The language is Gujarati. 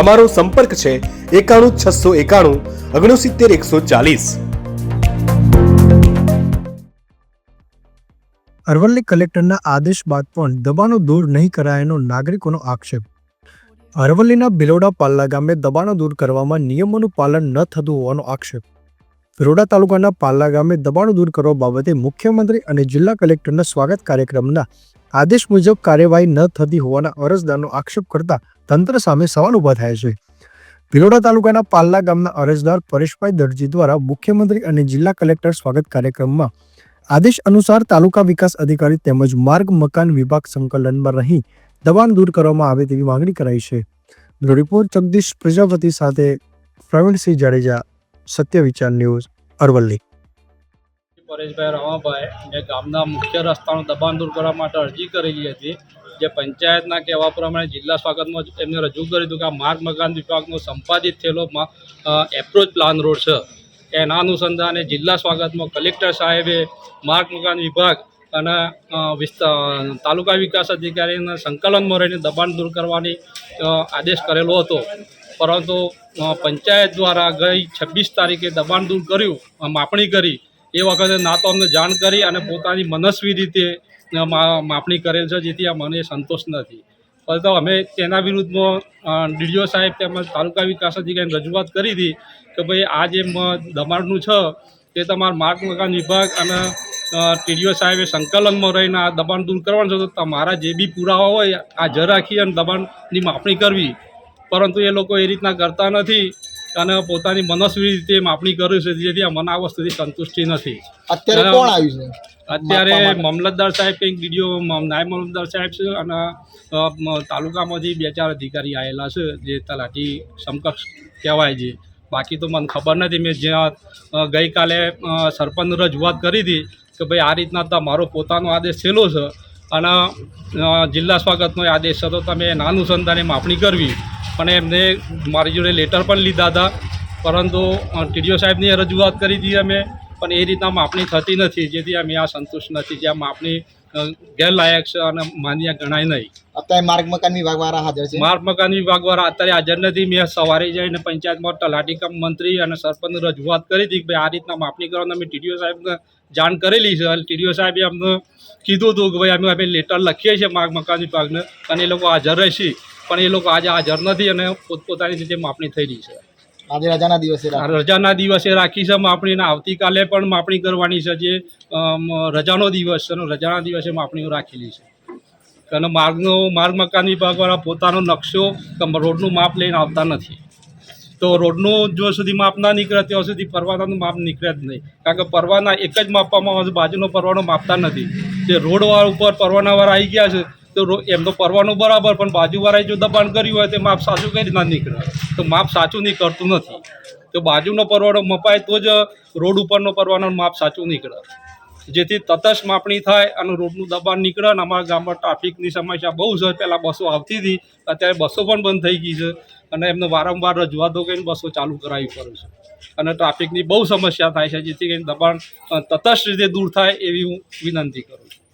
અમારો સંપર્ક છે એકાણું છસો એકાણું ઓગણસિત્તેર એકસો ચાલીસ. અરવલ્લી કલેક્ટરના આદેશ બાદ પણ દબાણો દૂર નહીં કરાયાનો નાગરિકોનો આક્ષેપ. અરવલ્લીના બિલોડા પાલ્લા ગામે દબાણો દૂર કરવામાં નિયમોનું પાલન ન થતું હોવાનો આક્ષેપ. બિલોડા તાલુકાના પાલ્લા ગામે દબાણો દૂર કરવા બાબતે મુખ્યમંત્રી અને જિલ્લા કલેક્ટરના સ્વાગત કાર્યક્રમના આદેશ મુજબ કાર્યવાહી ન થતી હોવાના અરજદારનો આક્ષેપ કરતા તંત્ર સામે સવાલ ઊભા થયા છે. ભિલોડા તાલુકાના પાલ્લા ગામના અરજદાર પરેશભાઈ દરજી દ્વારા મુખ્યમંત્રી અને જિલ્લા કલેક્ટર સ્વાગત કાર્યક્રમમાં આદેશ અનુસાર તાલુકા વિકાસ અધિકારી તેમજ માર્ગ મકાન વિભાગ સંકલનમાં રહી દબાણ દૂર કરવામાં આવે તેવી માંગણી કરાઈ છે. રિપોર્ટ જગદીશ પ્રજાપતિ સાથે પ્રવીણસિંહ જાડેજા સત્ય વિચાર ન્યૂઝ અરવલ્લી. પરેશભાઈ રમાભાઈ મેં ગામના મુખ્ય રસ્તાનું દબાણ દૂર કરવા માટે અરજી કરેલી હતી, જે પંચાયતના કહેવા પ્રમાણે જિલ્લા સ્વાગતમાં એમને રજૂ કર્યું હતું કે આ માર્ગ મકાન વિભાગનો સંપાદિત થયેલો એપ્રોચ પ્લાન રોડ છે. એના અનુસંધાને જિલ્લા સ્વાગતમાં કલેક્ટર સાહેબે માર્ગ મકાન વિભાગ અને વિસ્તાર તાલુકા વિકાસ અધિકારીના સંકલનમાં રહીને દબાણ દૂર કરવાની આદેશ કરેલો હતો. પરંતુ પંચાયત દ્વારા ગઈ છવ્વીસ તારીખે દબાણ દૂર કર્યું માપણી કરી. એ વખતે ના તો અમને જાણ કરી અને પોતાની મનસ્વી રીતે માપણી કરેલ છે, જેથી આ મને સંતોષ નથી. પરંતુ અમે તેના વિરુદ્ધમાં ડીડીઓ સાહેબ તેમજ તાલુકા વિકાસ અધિકારીને રજૂઆત કરી હતી કે ભાઈ, આ જે દબાણનું છે, તે તમારા માર્ગ મકાન વિભાગ અને ટીડીઓ સાહેબે સંકલનમાં રહીને આ દબાણ દૂર કરવાનું છે, તો તમારા જે બી પુરાવા હોય હાજર રાખી અને દબાણની માપણી કરવી. પરંતુ એ લોકો એ રીતના કરતા નથી અને પોતાની મનસ્વી રીતે માપણી કરે છે જેથી મને આ વસ્તુથી સંતુષ્ટિ નથી. અત્યારે કોણ આવ્યું છે? અત્યારે મામલતદાર સાહેબ કંઈક વીડિયો નાયબ મામલતદાર સાહેબ છે અને તાલુકામાંથી બે ચાર અધિકારી આવેલા છે જે તલાટી સમકક્ષ કહેવાય છે. બાકી તો મને ખબર નથી મેં જ્યાં ગઈકાલે સરપંચ રજૂઆત કરી હતી કે ભાઈ આ રીતના તમારો પોતાનો આદેશ થયેલો છે અને જિલ્લા સ્વાગતનો આદેશ છે તો તમે એના અનુસંધાને માપણી કરવી. પણ એમને મારી જોડે લેટર પણ લીધા હતા. પરંતુ ટીડીઓ સાહેબની રજૂઆત કરી હતી અમે પણ એ રીતના માપણી થતી નથી જેથી અમે આ સંતુષ્ટ નથી જ્યાં માપણી ગેરલાયક છે અને માન્ય ગણાય નહીં. અત્યારે માર્ગ મકાન વિભાગ વાળા હાજર છે? માર્ગ મકાન વિભાગ દ્વારા અત્યારે હાજર નથી. મેં સવારે જઈને પંચાયતમાં તલાટી કમ મંત્રી અને સરપંચ રજૂઆત કરી હતી કે ભાઈ આ રીતના માપણી કરવાનું અમે ટીડીઓ સાહેબને જાણ કરેલી છે. ટીડીઓ સાહેબે અમને કીધું હતું કે ભાઈ અમે અમે લેટર લખીએ છીએ માર્ગ મકાન વિભાગને અને એ લોકો હાજર રહેશે. પણ એ લોકો આજે હાજર નથી અને પોતપોતાની રીતે માપણી થઈ રહી છે. આજે રજાના દિવસે રજાના દિવસે રાખી છે માપણી આવતીકાલે પણ માપણી કરવાની છે જે રજાનો દિવસ છે રજાના દિવસે માપણીઓ રાખેલી છે. અને માર્ગનો માર્ગ મકાન વિભાગવાળા પોતાનો નકશો રોડનું માપ લઈને આવતા નથી. તો રોડનું જો સુધી માપ ના નીકળે ત્યાં સુધી પરવાનાનું માપ નીકળે જ નહીં. કારણ કે પરવાના એક જ માપવામાં આવે છે બાજુનો પરવાનો માપતા નથી. જે રોડવાળા ઉપર પરવાનાવાળા આવી ગયા છે તો એમનો પરવાનો બરાબર, પણ બાજુવાળાએ જો દબાણ કર્યું હોય તો માપ સાચું કઈ રીતના નીકળે? તો માપ સાચું નીકળતું નથી. તો બાજુનો પરવાનો મપાય તો જ રોડ ઉપરનો પરવાનો માપ સાચું નીકળે. જેથી તટસ્થ માપણી થાય અને રોડનું દબાણ નીકળે અને અમારા ગામમાં ટ્રાફિકની સમસ્યા બહુ છે. પહેલાં બસો આવતી હતી, અત્યારે બસો પણ બંધ થઈ ગઈ છે અને એમને વારંવાર રજૂઆતો કરીને બસો ચાલુ કરાવી પડે છે. અને ટ્રાફિકની બહુ સમસ્યા થાય છે, જેથી કરીને દબાણ તટસ્થ રીતે દૂર થાય એવી હું વિનંતી કરું છું.